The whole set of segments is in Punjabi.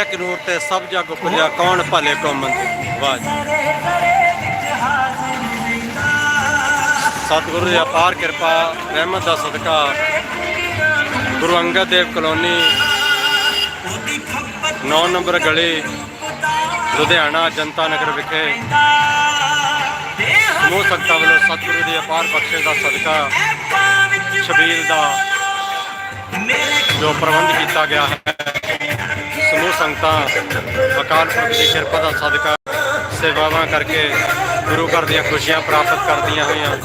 ਏਕ ਨੂਰ ਤੇ ਸਭ ਜਗ ਉਪਜਿਆ ਕੌਣ ਭਲੇ ਕੋ ਮੰਦੇ ਵਾਹ ਜੀ ਸਤਿਗੁਰੂ ਦੀ ਅਪਾਰ ਕਿਰਪਾ, ਰਹਿਮਤ ਦਾ ਸਦਕਾ ਗੁਰੂ ਅੰਗਦ ਦੇਵ ਕਲੋਨੀ 9 ਨੰਬਰ ਗਲੀ, ਲੁਧਿਆਣਾ, ਜਨਤਾ ਨਗਰ ਵਿਖੇ। ਸਮੂਹ ਸੰਗਤਾਂ ਵੱਲੋਂ ਸਤਿਗੁਰੂ ਦੀ ਅਪਾਰ ਬਖਸ਼ਿਸ਼ ਦਾ ਸਦਕਾ, ਛਬੀਲ ਦਾ ਜੋ ਪ੍ਰਬੰਧ ਕੀਤਾ ਗਿਆ ਹੈ। ਸੰਗਤਾਂ, ਅਕਾਲ ਪੁਰਖ ਦੀ ਕਿਰਪਾ ਦਾ ਸਦਕਾ ਸੇਵਾਵਾਂ ਕਰਕੇ ਗੁਰੂ ਘਰ ਦੀਆਂ ਖੁਸ਼ੀਆਂ ਪ੍ਰਾਪਤ ਕਰਦੀਆਂ ਹੋਈਆਂ।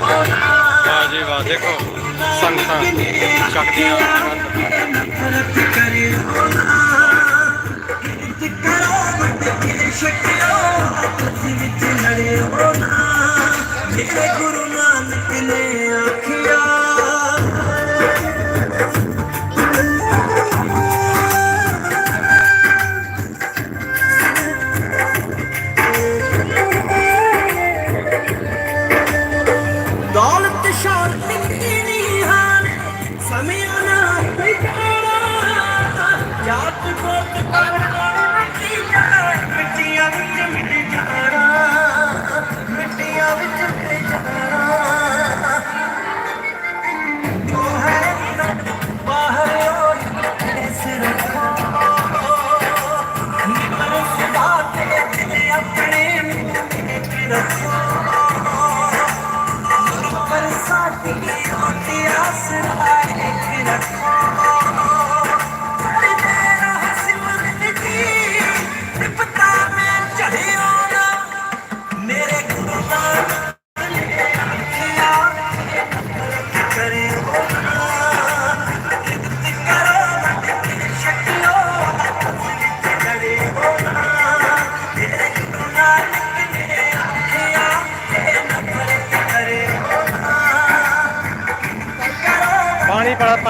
ਵਾਹ ਜੀ, ਵਾਹ, ਦੇਖੋ, ਸੰਗਤਾਂ ਚੱਕਦੀਆਂ ਆਨੰਦ ਗੁਰੂ Later.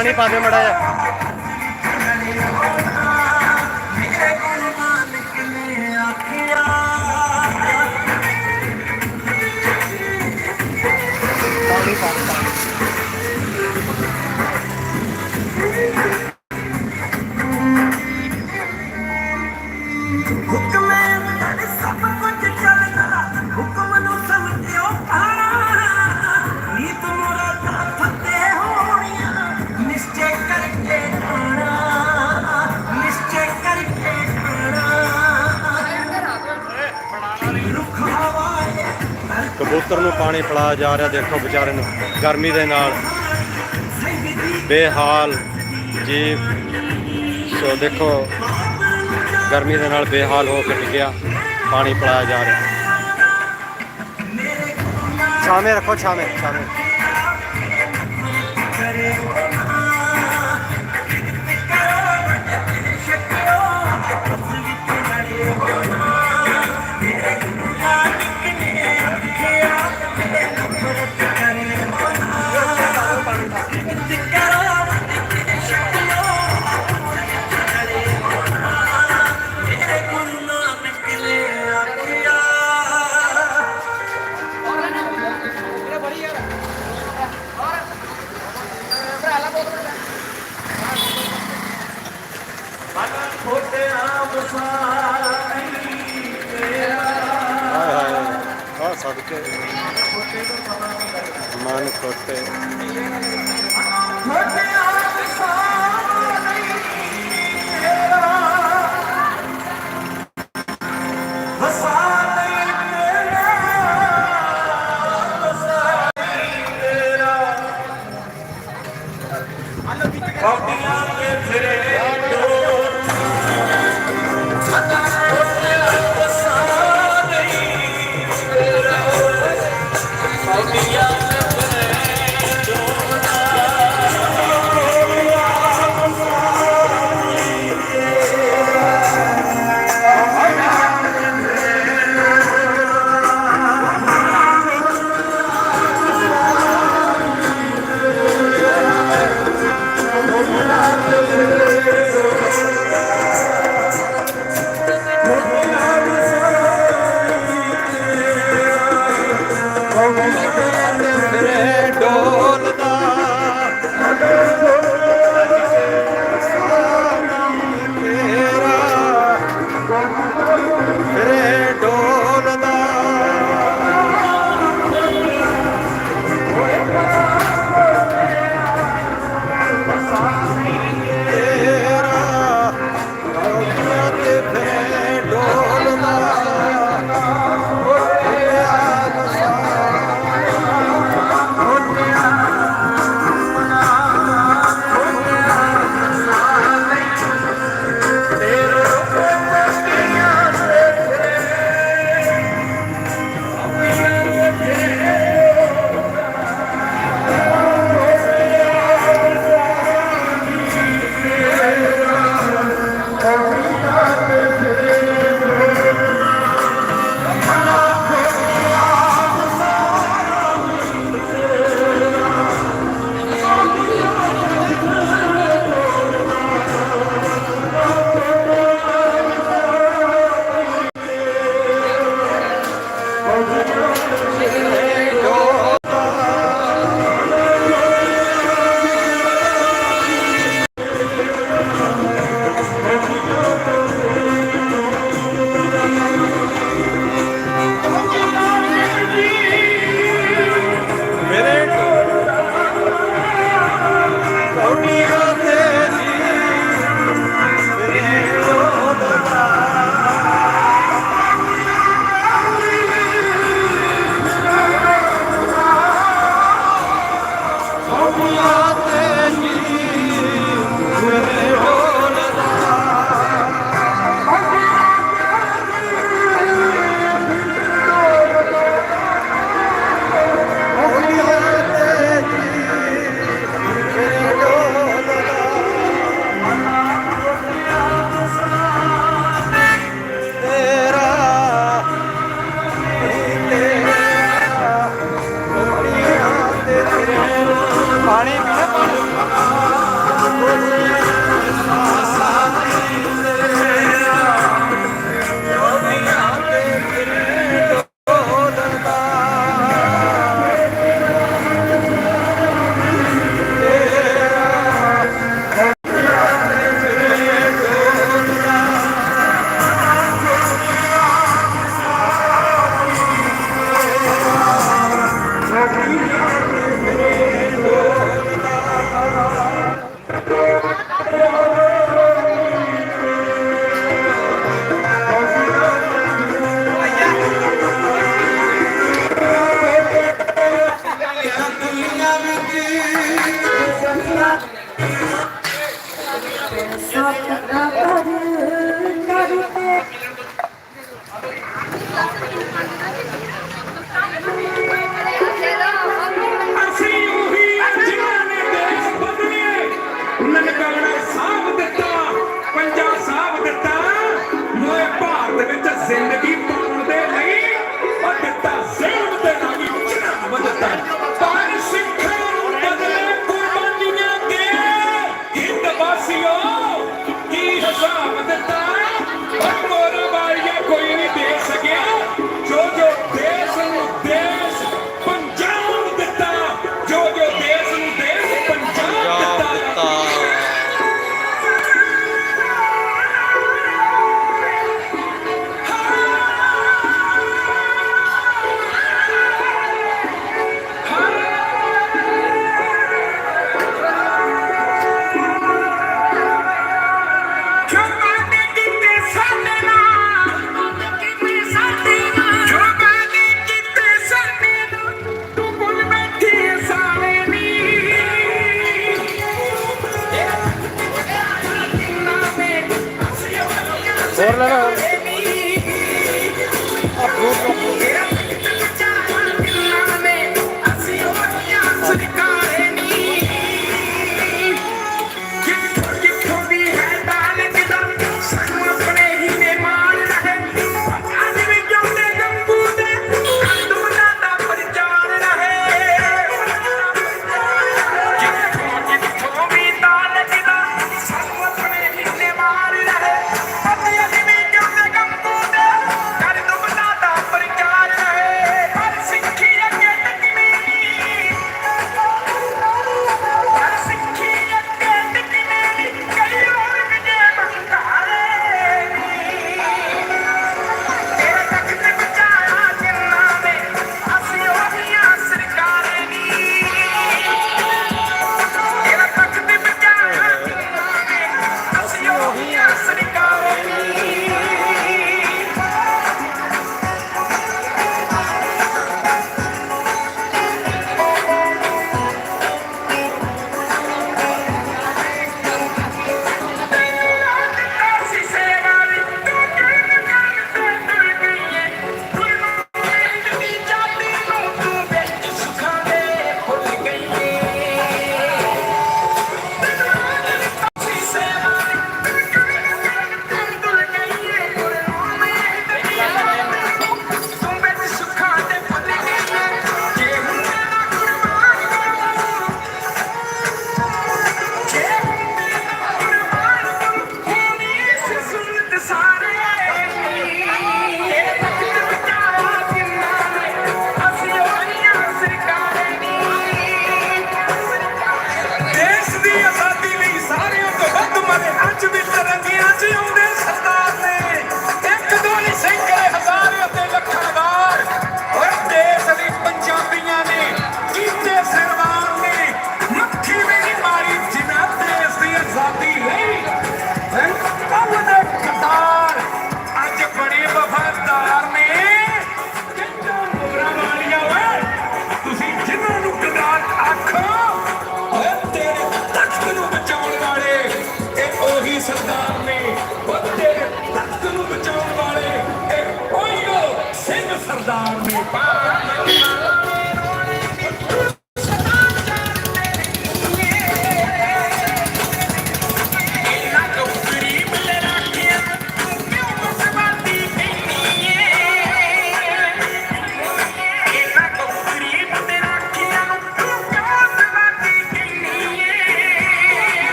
ਪਾਣੀ ਪਾ ਪਾਣੀ ਪਾ ਦੇ ਮੜਾ ਜਾ ਕਬੂਤਰ ਨੂੰ ਪਾਣੀ ਪਿਲਾਇਆ ਜਾ ਰਿਹਾ, ਦੇਖੋ ਵਿਚਾਰੇ ਨੂੰ, ਗਰਮੀ ਦੇ ਨਾਲ। ਬੇਹਾਲ ਜੀ ਸੋ ਦੇਖੋ, ਗਰਮੀ ਦੇ ਨਾਲ ਬੇਹਾਲ ਹੋ ਕੇ ਡਿੱਗਿਆ, ਪਾਣੀ ਪਿਲਾਇਆ ਜਾ ਰਿਹਾ। ਛਾਵੇਂ ਰੱਖੋ, ਛਾਵੇਂ ਛਾਵੇਂ।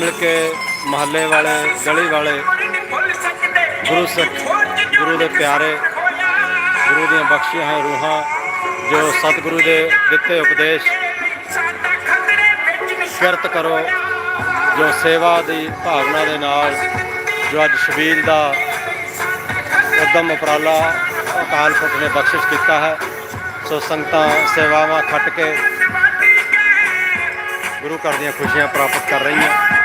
ਮਿਲ ਕੇ ਮਹੱਲੇ ਵਾਲੇ, ਗਲੀ ਵਾਲੇ, ਗੁਰੂ ਸਿੱਖ, ਗੁਰੂ ਦੇ ਪਿਆਰੇ, ਗੁਰੂ ਦੀਆਂ ਬਖਸ਼ੀਆਂ ਹੋਈਆਂ ਰੂਹਾਂ ਜੋ ਸਤਿਗੁਰੂ ਦੇ ਦਿੱਤੇ ਉਪਦੇਸ਼ ਕਿਰਤ ਕਰੋ, ਜੋ ਸੇਵਾ ਦੀ ਭਾਵਨਾ ਦੇ ਨਾਲ ਜੋ ਅੱਜ ਸ਼ਬੀਲ ਦਾ ਉਦਮ ਉਪਰਾਲਾ ਅਕਾਲ ਪੁਰਖ ਨੇ ਬਖਸ਼ਿਸ਼ ਕੀਤਾ ਹੈ, ਸੋ ਸੰਗਤਾਂ ਸੇਵਾਵਾਂ ਖੱਟ ਕੇ ਗੁਰੂ ਘਰ ਦੀਆਂ ਖੁਸ਼ੀਆਂ ਪ੍ਰਾਪਤ ਕਰ ਰਹੀਆਂ।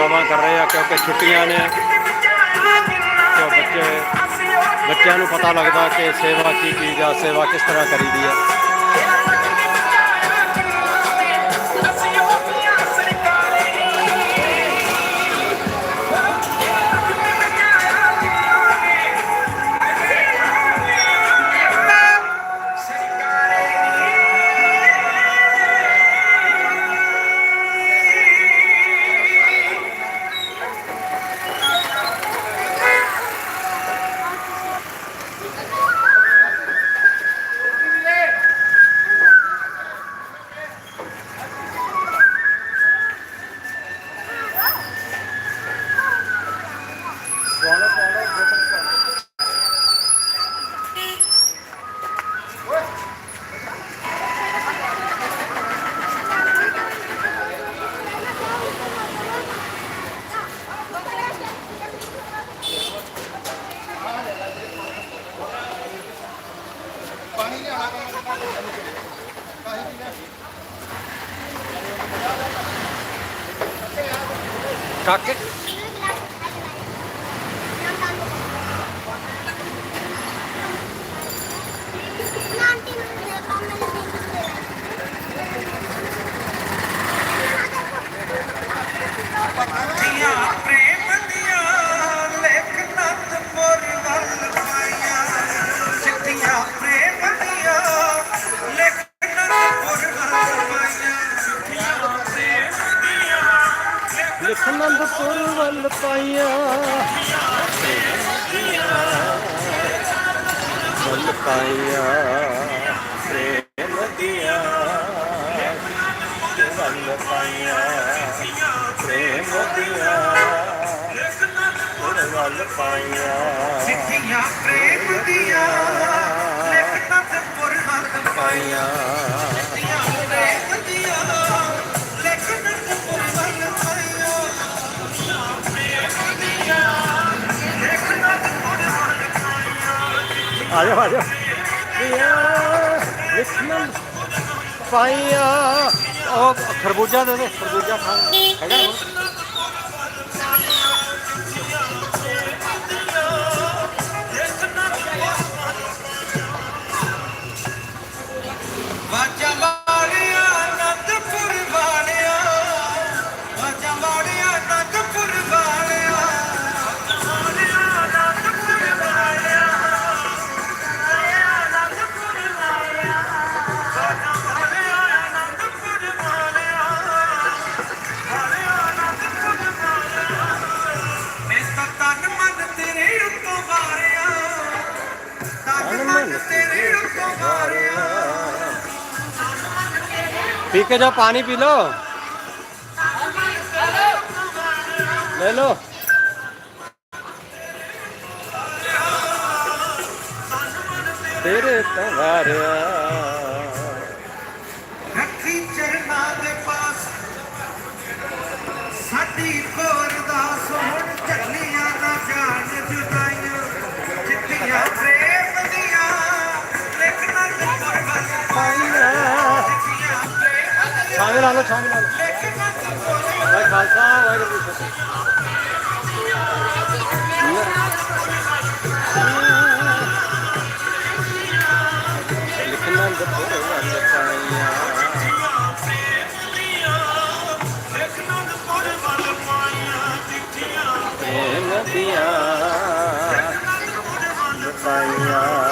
ਸੇਵਾਵਾਂ ਕਰ ਰਹੇ ਆ, ਕਿਉਂਕਿ ਛੁੱਟੀਆਂ ਨੇ। ਤੇ ਬੱਚੇ ਬੱਚਿਆਂ ਨੂੰ ਪਤਾ ਲੱਗਦਾ ਕਿ ਸੇਵਾ ਕੀ ਚੀਜ਼ ਆ ਸੇਵਾ ਕਿਸ ਤਰ੍ਹਾਂ ਕਰੀਦੀ ਆ ਦੀਆਂ ਪ੍ਰੇਮ ਦੀਆਂ ਵੱਲ ਪਾਈਆਂ ਵੱਲ ਪਾਈਆਂ ਪਾਈਆਂ ਚਿੱਠੀਆਂ ਪ੍ਰੇਮ ਦੀਆਂ ਲੇਖ ਨੰਦ ਪੁਰ ਵੱਲ ਪਾਈਆਂ। ਚਿੱਠੀਆਂ ਪ੍ਰੇਮ ਦੀਆਂ ਲੇਖ ਨੰਦ ਪੁਰ ਵੱਲ ਪਾਈਆਂ। ਆ ਜਾ ਆ ਜਾ ਲਖਨੰਦ ਪਾਈਆਂ। ਉਹ ਖਰਬੂਜਾ ਦੇ ਦੇ ਖਰਬੂਜਾ ਖਾ ਹੈਗਾ पी के जाओ पानी पी लो ले लो तेरे तवारिया ਛਾਵੇਂ ਲਾ ਲਓ ਛਾਵੇਂ ਲਾ ਲਓ ਵਾਹਿਗੁਰੂ ਖਾਲਸਾ ਵਾਹਿਗੁਰੂ ਜੀ ਕੀ ਫਤਿਹ ਲਿਖਣਾ ਦੱਸੋ ਨਦੀਆਂ ਨਦੀਆਂ ਨਦੀਆਂ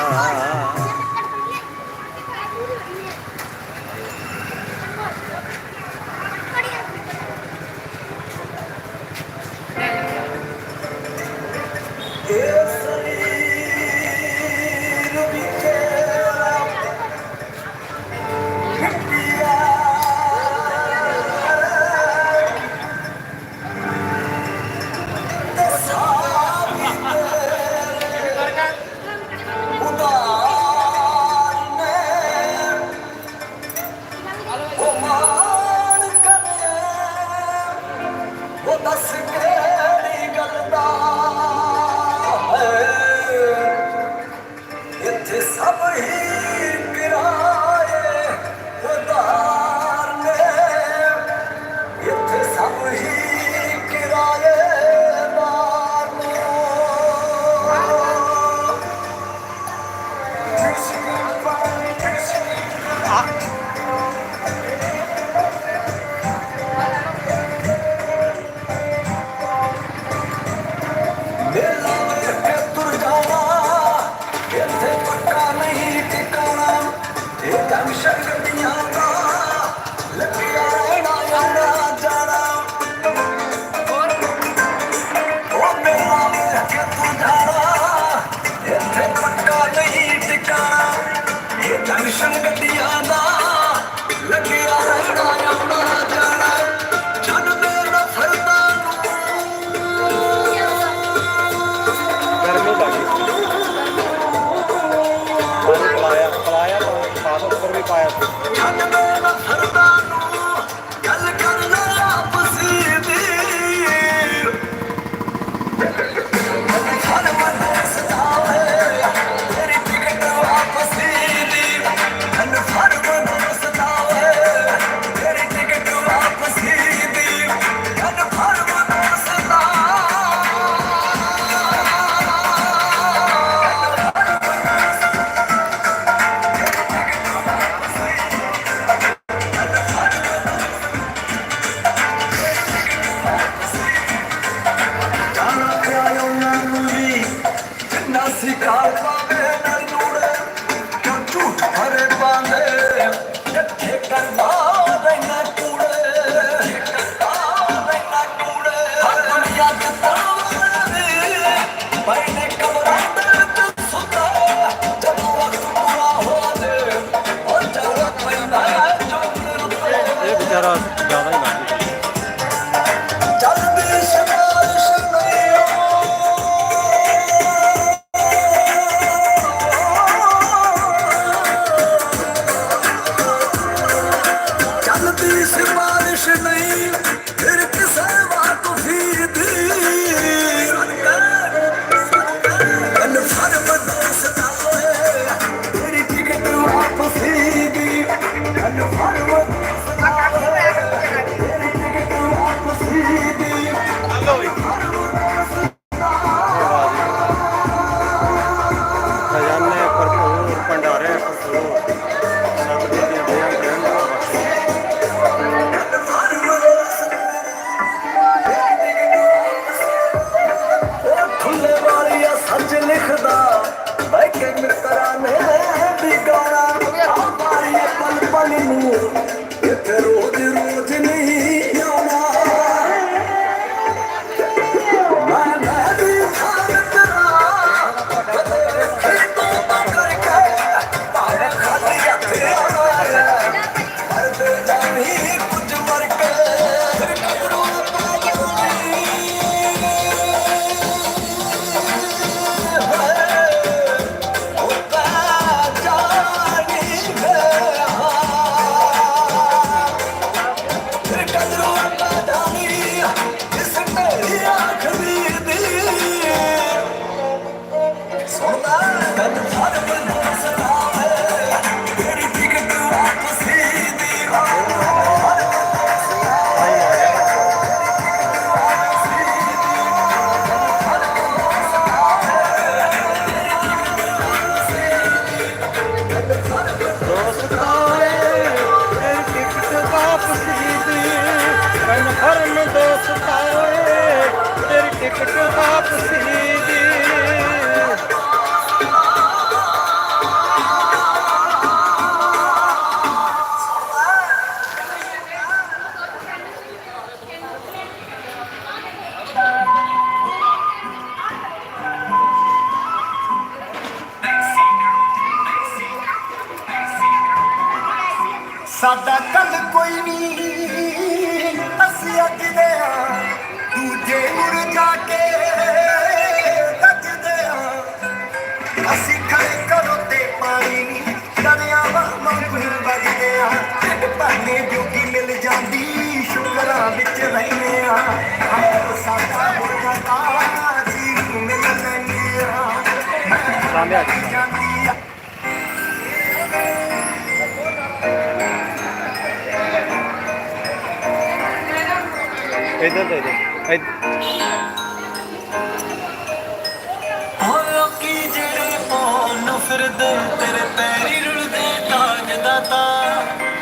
ਦਰਦ ਤੇਰੇ ਪੈਰੀ ਰੁਲਦੇ ਤਾਜ ਦਾਤਾ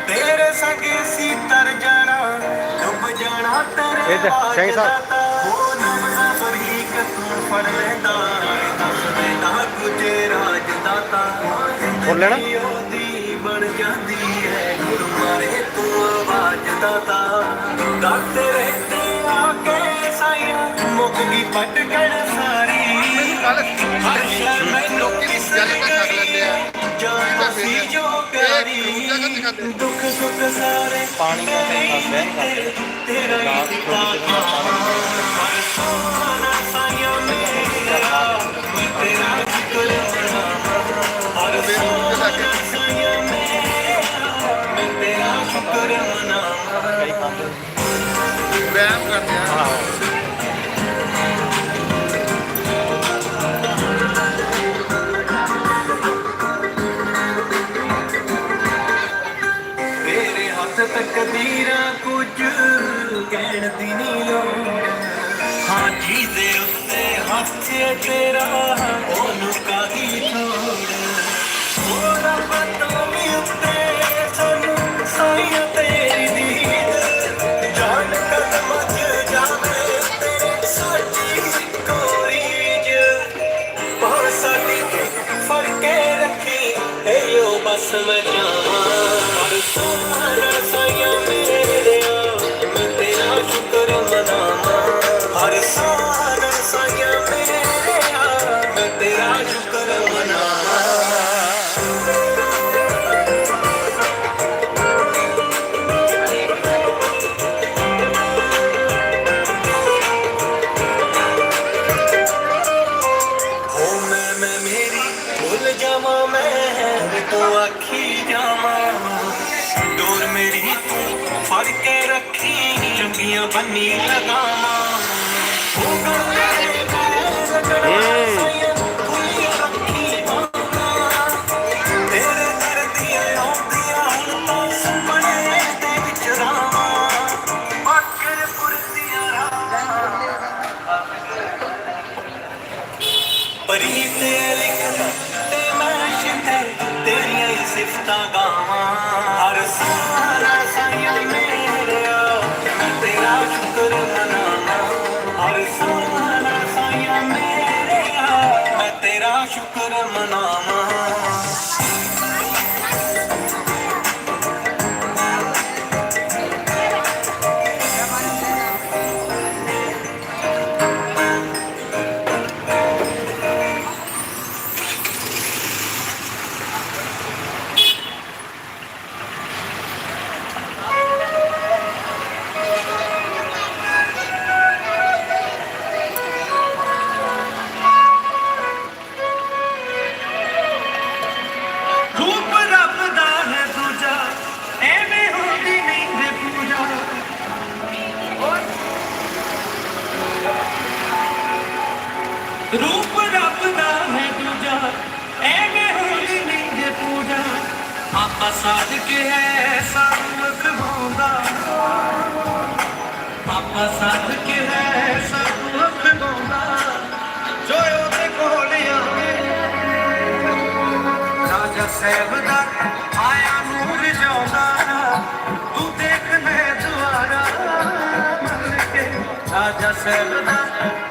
ਤੇਰੇ। ਸੰਗ ਸੀ ਤਰ ਜਾਣਾ ਡੁੱਬ ਜਾਣਾ ਤੇਰੇ ਇਹ ਸਿੰਘ ਸਾਹਿਬ ਹੋ ਨਾਮ ਸਫਰ ਹੀ ਕਤੂੰ ਫੜ ਲੈਂਦਾ ਦੱਸਦੇ ਨਾ ਕੁਝ ਰਾਜ ਦਾਤਾ ਬੋਲ ਲੈਣਾ ਬਣ ਜਾਂਦੀ ਹੈ ਗੁਰੂ ਮਾਰੇ ਤੂੰ ਆਵਾਜ਼ ਦਾਤਾ ਕਰਦੇ ਰਹਿੰਦੇ ਆ ਕੇ ਸਾਈਂ ਮੁੱਕ ਗਈ ਪਟਕਣ ਸਾਈ ਸਾਰੀ ਹਰ ਸ਼ੈ ਮੈਨੂੰ ਕਿਸ ਜਾਨ ਸੀ ਜੋ ਪਿਆਰੀ ਦੁੱਖ ਸੁੱਖ ਸਾਰੇ ਪਾਣੀ ਦਾ ਤਾਂ ਬਹਿਣ ਕਰਦੇ ਤੇਰਾ ਹੀ ਦਿੱਤਾ ਹਰ ਸੋਹਣਾ ਸਾਈਆਂ ਮੇਰਾ ਤੇਰਾ ਸ਼ੁਕਰ ਹਰ ਸੋਹਣਾ ਸਾਈਆਂ ਮੇਰਾ ਮੈਂ ਤੇਰਾ ਸ਼ੁਕਰ ਮਨਾਵਾਂ ਵਹਿਮ ਕਰਦੇ ਆ ਤਕਦੀਰਾਂ ਕੁਝ ਕਹਿਣ ਦੀ ਨਹੀਂ ਲੋੜ। ਹਾਂ ਜੀ ਦੇ ਉੱਤੇ ਹੱਥ ਤੇਰਾ, ਉਹਨੂੰ ਕਾਹਦੀ ਥੋੜ ਉਹ ਰੱਬ ਵੀ ਉੱਤੇ ਸਾਨੂੰ ਸਾਈਆਂ ਤੇਰੀ ਦੀਦ। ਜਾਨ ਕਦਮ ਚ ਜਾਵੇ ਤੇਰੇ ਸਾਡੀ ਕੋਰੀਜ ਬਹੁਤ ਸਾਡੀ ਫੜ ਕੇ ਰੱਖੀ ਏਯੋ ਬਸ ਮੈਂ ਜਾਵਾਂ। ਹਰ பண்ணி ਸ਼ੁਕਰ ਮਨਾਵਾਂ। ਰਾਜਾ ਸਾਹਿਬ